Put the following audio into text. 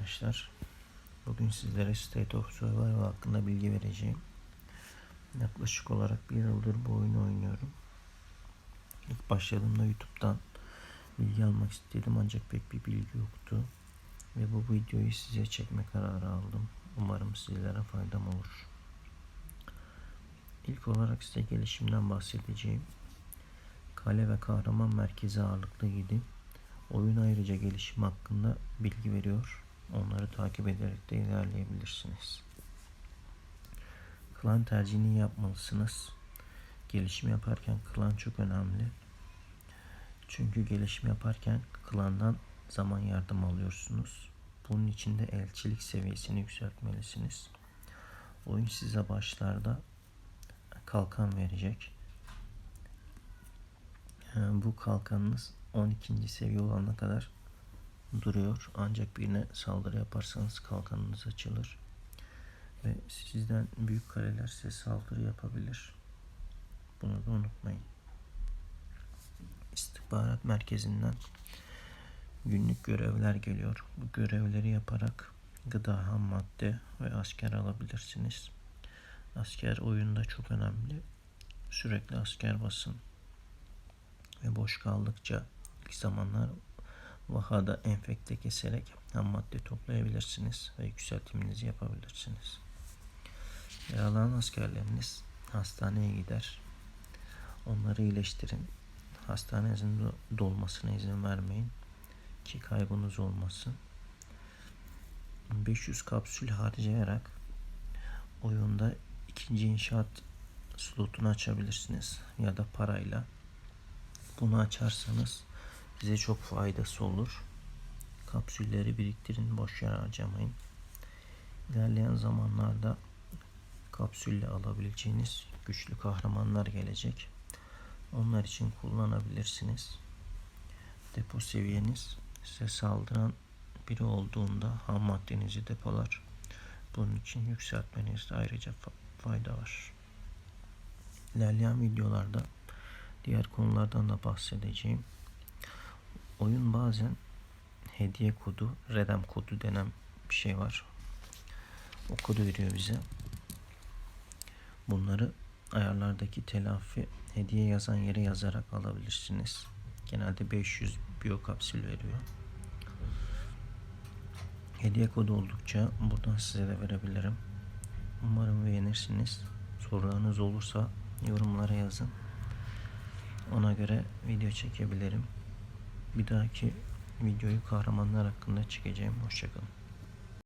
arkadaşlar. Bugün sizlere State of Survival hakkında bilgi vereceğim. Yaklaşık olarak bir yıldır bu oyunu oynuyorum. İlk başladığımda YouTube'dan bilgi almak istedim ancak pek bir bilgi yoktu. Ve bu videoyu size çekme kararı aldım. Umarım sizlere faydam olur. İlk olarak size gelişimden bahsedeceğim. Kale ve kahraman merkezi ağırlıklı gidi. Oyun ayrıca gelişim hakkında bilgi veriyor. Onları takip ederek de ilerleyebilirsiniz. Klan tercihini yapmalısınız. Gelişim yaparken klan çok önemli. Çünkü gelişim yaparken klandan zaman yardım alıyorsunuz. Bunun için de elçilik seviyesini yükseltmelisiniz. Oyun size başlarda kalkan verecek. Yani bu kalkanınız 12. seviye olana kadar duruyor. Ancak birine saldırı yaparsanız kalkanınız açılır. Ve sizden büyük kaleler size saldırı yapabilir. Bunu da unutmayın. İstihbarat merkezinden günlük görevler geliyor. Bu görevleri yaparak gıda, ham madde ve asker alabilirsiniz. Asker oyunda çok önemli. Sürekli asker basın. Ve boş kaldıkça ilk zamanlar vahada enfekte keserek ham madde toplayabilirsiniz ve yükseltiminizi yapabilirsiniz. Yaralanan askerleriniz hastaneye gider. Onları iyileştirin. Hastanenizin do- dolmasına izin vermeyin ki kaybınız olmasın. 500 kapsül harcayarak oyunda ikinci inşaat slotunu açabilirsiniz ya da parayla. Bunu açarsanız size çok faydası olur. Kapsülleri biriktirin, boş yer harcamayın. İlerleyen zamanlarda kapsülle alabileceğiniz güçlü kahramanlar gelecek. Onlar için kullanabilirsiniz. Depo seviyeniz size saldıran biri olduğunda ham maddenizi depolar. Bunun için yükseltmenizde ayrıca fa- fayda var. İlerleyen videolarda diğer konulardan da bahsedeceğim. Oyun bazen hediye kodu, redem kodu denen bir şey var. O kodu veriyor bize. Bunları ayarlardaki telafi hediye yazan yere yazarak alabilirsiniz. Genelde 500 biyokapsül veriyor. Hediye kodu oldukça buradan size de verebilirim. Umarım beğenirsiniz. Sorularınız olursa yorumlara yazın. Ona göre video çekebilirim. Bir dahaki videoyu kahramanlar hakkında çekeceğim. Hoşçakalın.